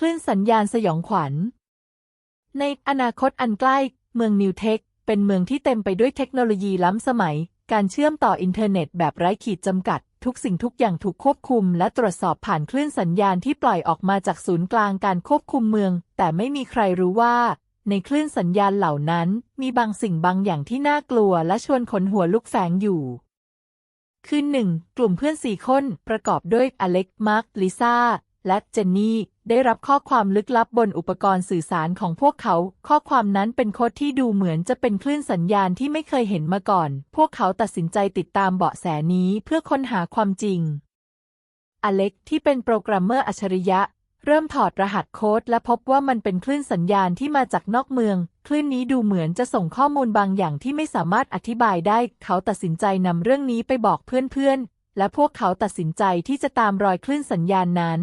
คลื่นสัญญาณสยองขวัญ ในอนาคตอันใกล้ เมืองนิวเทค เป็นเมืองที่เต็มไปด้วยเทคโนโลยีล้ำสมัย การเชื่อมต่ออินเทอร์เน็ตแบบไร้ขีดจำกัด ทุกสิ่งทุกอย่างถูกควบคุม และตรวจสอบผ่านคลื่นสัญญาณที่ปล่อยออกมาจากศูนย์กลางการควบคุมเมือง แต่ไม่มีใครรู้ว่า ในคลื่นสัญญาณเหล่านั้น มีบางสิ่งบางอย่างที่น่ากลัว และชวนขนหัวลุกแฝงอยู่คืนหนึ่ง กลุ่มเพื่อนสี่คนประกอบด้วยอเล็ก มาร์ค ลิซ่า และเจนนี่ ได้รับข้อความลึกลับบนอุปกรณ์สื่อสารของพวกเขา ข้อความนั้นเป็นโค้ดที่ดูเหมือนจะเป็นคลื่นสัญญาณที่ไม่เคยเห็นมาก่อน พวกเขาตัดสินใจติดตามเบาะแสนี้เพื่อค้นหาความจริง อเล็กที่เป็นโปรแกรมเมอร์อัจฉริยะ เริ่มถอดรหัสโค้ดและพบว่ามันเป็นคลื่นสัญญาณที่มาจากนอกเมือง คลื่นนี้ดูเหมือนจะส่งข้อมูลบางอย่างที่ไม่สามารถอธิบายได้ เขาตัดสินใจนำเรื่องนี้ไปบอกเพื่อนๆและพวกเขาตัดสินใจที่จะตามรอยคลื่นสัญญาณนั้น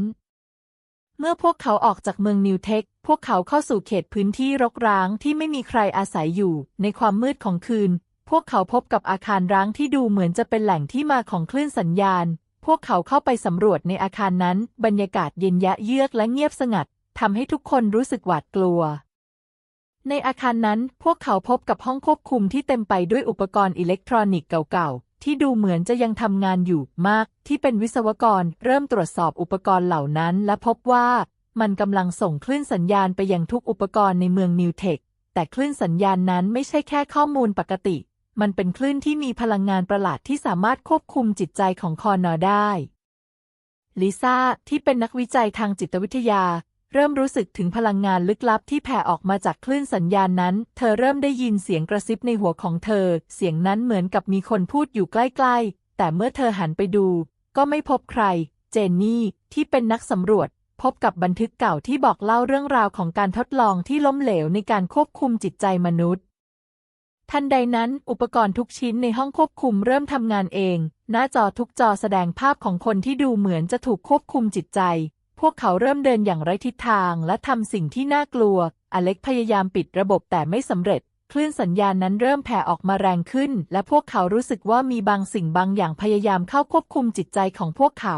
เมื่อพวกเขาออกจากเมืองนิวเทค พวกเขาเข้าสู่เขตพื้นที่รกร้างที่ไม่มีใครอาศัยอยู่ ในความมืดของคืน พวกเขาพบกับอาคารร้างที่ดูเหมือนจะเป็นแหล่งที่มาของคลื่นสัญญาณ พวกเขาเข้าไปสำรวจในอาคารนั้น บรรยากาศเย็นยะเยือกและเงียบสงัดทำให้ทุกคนรู้สึกหวาดกลัว ในอาคารนั้น พวกเขาพบกับห้องควบคุมที่เต็มไปด้วยอุปกรณ์อิเล็กทรอนิกส์เก่าๆ ที่ดูเหมือนจะยังทำงานอยู่มาก ที่เป็นวิศวกรเริ่มตรวจสอบอุปกรณ์เหล่านั้น และพบว่ามันกำลังส่งคลื่นสัญญาณไปยังทุกอุปกรณ์ในเมืองนิวเทค แต่คลื่นสัญญาณนั้นไม่ใช่แค่ข้อมูลปกติ มันเป็นคลื่นที่มีพลังงานประหลาดที่สามารถควบคุมจิตใจของคอนอได้ ลิซ่าที่เป็นนักวิจัยทางจิตวิทยา เริ่มรู้สึกถึงพลังงานลึกลับที่แผ่ออกมาจากคลื่นสัญญาณนั้น เธอเริ่มได้ยินเสียงกระซิบในหัวของเธอ เสียงนั้นเหมือนกับมีคนพูดอยู่ใกล้ๆ แต่เมื่อเธอหันไปดู ก็ไม่พบใคร เจนนี่ที่เป็นนักสำรวจ พบกับบันทึกเก่าที่บอกเล่าเรื่องราวของการทดลองที่ล้มเหลวในการควบคุมจิตใจมนุษย์ทันใดนั้น อุปกรณ์ทุกชิ้นในห้องควบคุมเริ่มทำงานเอง หน้าจอทุกจอแสดงภาพของคนที่ดูเหมือนจะถูกควบคุมจิตใจ พวกเขาเริ่มเดินอย่างไร้ทิศทางและทำสิ่งที่น่ากลัว อเล็กพยายามปิดระบบแต่ไม่สำเร็จ คลื่นสัญญาณนั้นเริ่มแผ่ออกมาแรงขึ้น และพวกเขารู้สึกว่ามีบางสิ่งบางอย่างพยายามเข้าควบคุมจิตใจของพวกเขา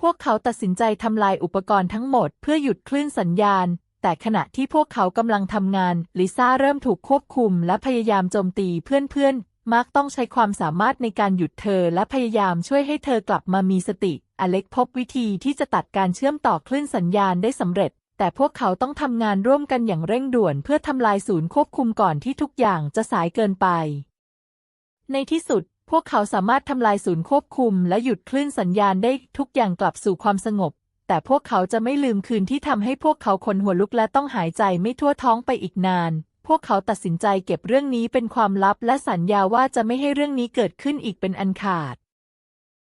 พวกเขาตัดสินใจทำลายอุปกรณ์ทั้งหมดเพื่อหยุดคลื่นสัญญาณ แต่ขณะที่พวกเขากำลังทำงาน ลิซ่าเริ่มถูกควบคุมและพยายามโจมตีเพื่อนๆมาร์กต้องใช้ความสามารถในการหยุดเธอและพยายามช่วยให้เธอกลับมามีสติ อเล็กพบวิธีที่จะตัดการเชื่อมต่อคลื่นสัญญาณได้สำเร็จ แต่พวกเขาต้องทำงานร่วมกันอย่างเร่งด่วนเพื่อทำลายศูนย์ควบคุมก่อนที่ทุกอย่างจะสายเกินไป ในที่สุด พวกเขาสามารถทำลายศูนย์ควบคุม และหยุดคลื่นสัญญาณได้ทุกอย่างกลับสู่ความสงบ แต่พวกเขาจะไม่ลืมคืนที่ทำให้พวกเขาขนหัวลุกและต้องหายใจไม่ทั่วท้องไปอีกนาน พวกเขาตัดสินใจเก็บเรื่องนี้เป็นความลับ และสัญญาว่าจะไม่ให้เรื่องนี้เกิดขึ้นอีกเป็นอันขาด